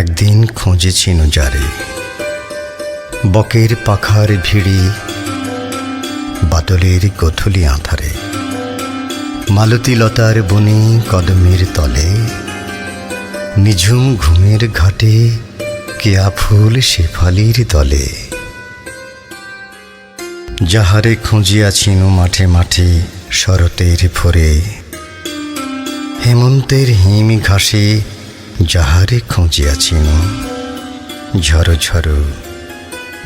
একদিন খুঁজেছিল যারে বকের পাখার ভিড়ি বাদলের গথুলি আঁধারে। মালতী লতার বনে কদমের তলে, নিঝুম ঘুমের ঘাটে কেয়া ফুল শেফালির দলে। যাহারে খুঁজিয়াছিল মাঠে মাঠে শরতের ভোরে, হেমন্তের হিম ঘাসে যাহারে খুঁজিয়াছিল ঝড়ো ঝড়ো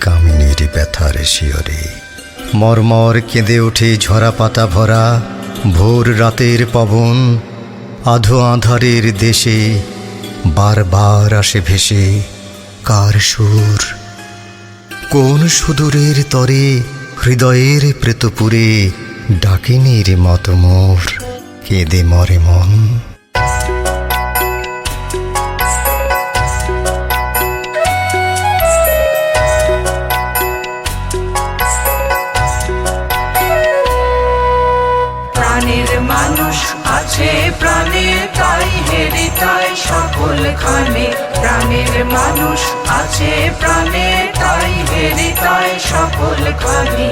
কামিনীর ব্যথার শিয়রে। মরমর কেঁদে ওঠে ঝরা পাতা ভরা ভোর রাতের পবন, আধো আধারের দেশে বারবার আসে ভেসে কার সুর। কোন সুদূরের তরে হৃদয়ের প্রেতপুরে ডাকিনীর মত মোর কেঁদে মরে মন। সকল খানে প্রাণের মানুষ আছে, প্রাণে তাই হেরি তাই সকল খানে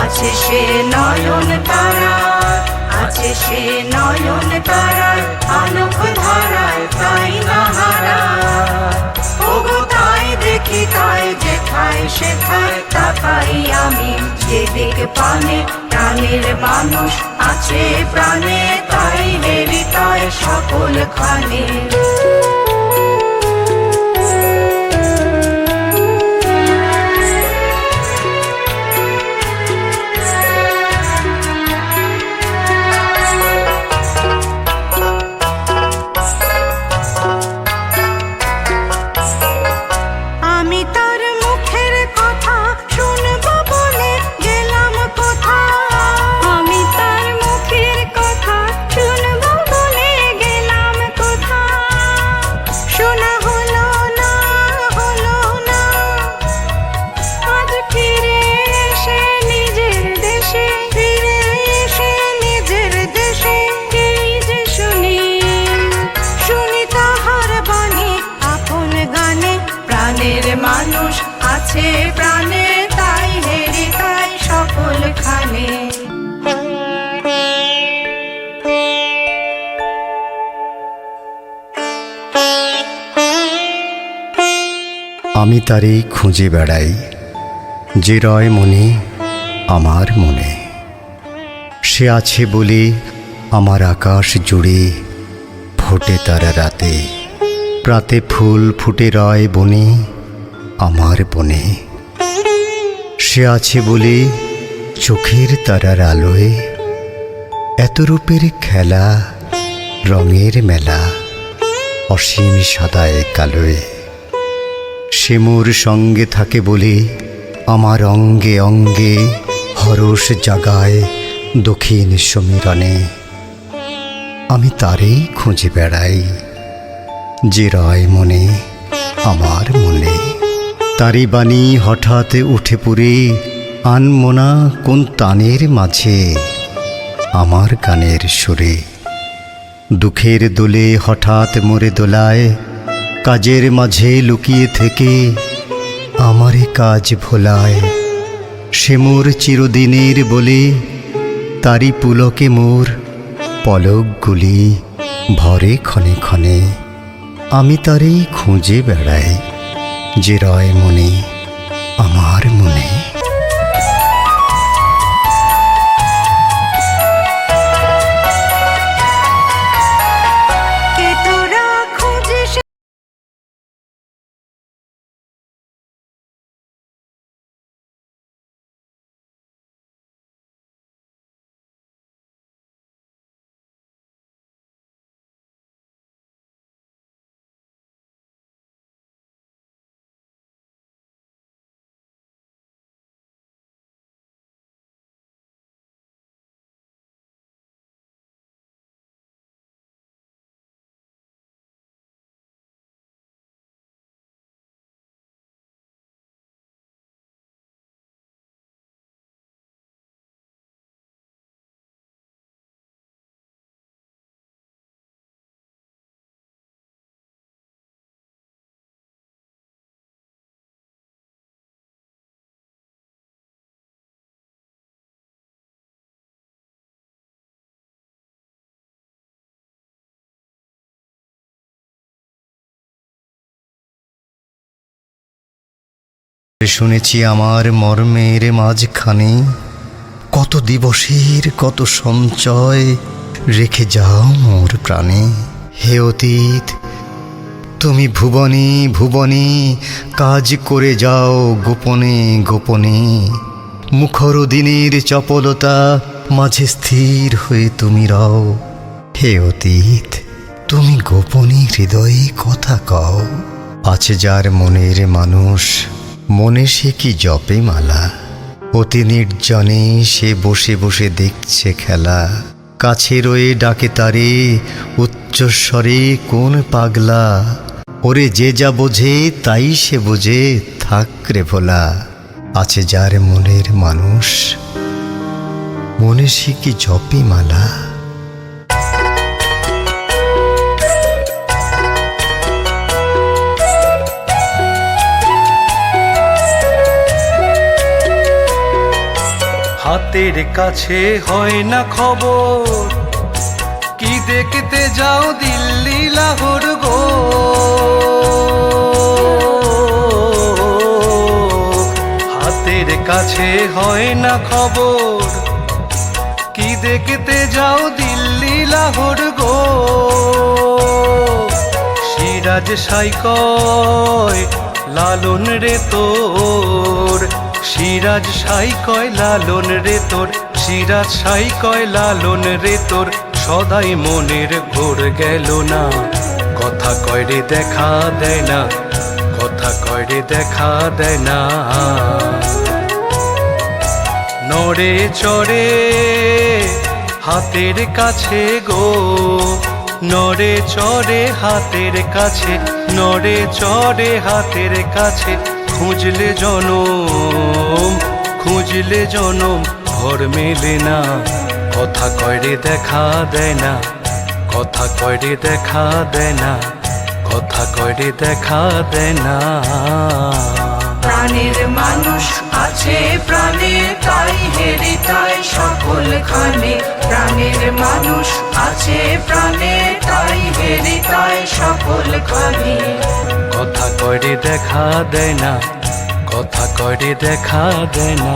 আছে সে নয়ন তারা, আছে সে নয়ন তারা, আলোক ধারায় তাই না হারা। ওগো তাই দেখি তাই আমি যেদিক পানে। প্রাণের মানুষ আছে, প্রাণে তাই হেরি তাই সকল খানে আমি তারই খুঁজে বেড়াই, যে রয় মনে, আমার মনে। সে আছে বলে আমার আকাশ জুড়ে ফোটে তারা রাতে। প্রাতে ফুল ফুটে রয় বনে, আমার বনে। সে আছে বলে চোখের তারার আলোয়, এত রূপের খেলা, রঙের মেলা, অসীম সাদায় কালোয়। সে মোর সঙ্গে থাকে বলে আমার অঙ্গে অঙ্গে হরস জাগায় দক্ষিণ সমীরণে। আমি তারেই খুঁজে বেড়াই, যে রয় মনে আমার মনে। তারি বাণী হঠাৎ উঠে পড়ে, আনমোনা কোন তানের মাঝে, আমার গানের সুরে। দুঃখের দোলে হঠাৎ মরে দোলায় কাজের মাঝে লুকিয়ে থেকে আমারই কাজ ভোলায়। সে মোর চিরদিনের বলে তারি পুলকে মোর পলকগুলি ভরে ক্ষণে ক্ষণে। আমি তারই খুঁজে বেড়াই, যে রয় মনে, আমার মনে। শুনেছি আমার মর্মের মাঝখানে কত দিবসের কত সঞ্চয় রেখে যাও মোর প্রাণে। হে অতীত, তুমি ভুবনে ভুবনে কাজ করে যাও গোপনে গোপনে। মুখর দিনের চপলতা মাঝে স্থির হয়ে তুমি রও। হে অতীত, তুমি গোপনে হৃদয়ে কথা কও। আছে যার মনের মানুষ মনে সে কি জপে মালা? অতি নির্জনে সে বসে বসে দেখছে খেলা। কাছে রয়ে ডাকে তারে উচ্চস্বরে কোন পাগলা? ওরে যে যা বোঝে তাই সে বোঝে, থাক রে ভোলা। আছে যার মনের মানুষ। মনে সে কি জপে মালা? হাতের কাছে হয় না খবর। কি দেখতে যাও দিল্লি, লাহোর গো? হাতের কাছে হয় না খবর। কি দেখতে যাও দিল্লি, লাহোর গো? সিরাজ সাইকয়, লালন রে তোর। সিরাজ সাই কয় লালন রে তোর, সিরাজ সাই কয় লালন রে তোর, সদাই মনের ঘোর গেল না। কথা কয় রে দেখা দেয় না, কথা কয় রে দেখা দেয় না। নড়ে চড়ে হাতের কাছে গো, নড়ে চড়ে হাতের কাছে, নড়ে চড়ে হাতের কাছে খুঁজলে জনম খুঁজলে জনম, ঘর মেলে না। কথা কয়রে দেখা দেয় না, কথা কয়রে দেখা দেয় না, কথা কয়রে দেখা দেয় না। প্রাণের মানুষ আছে, প্রাণে তাই হেরি তাই সকল খানে প্রাণের মানুষ আছে, প্রাণে তাই হেরি তাই সকল খানে কথা করে দেখা দেয় না, কথা করে দেখা দেয় না।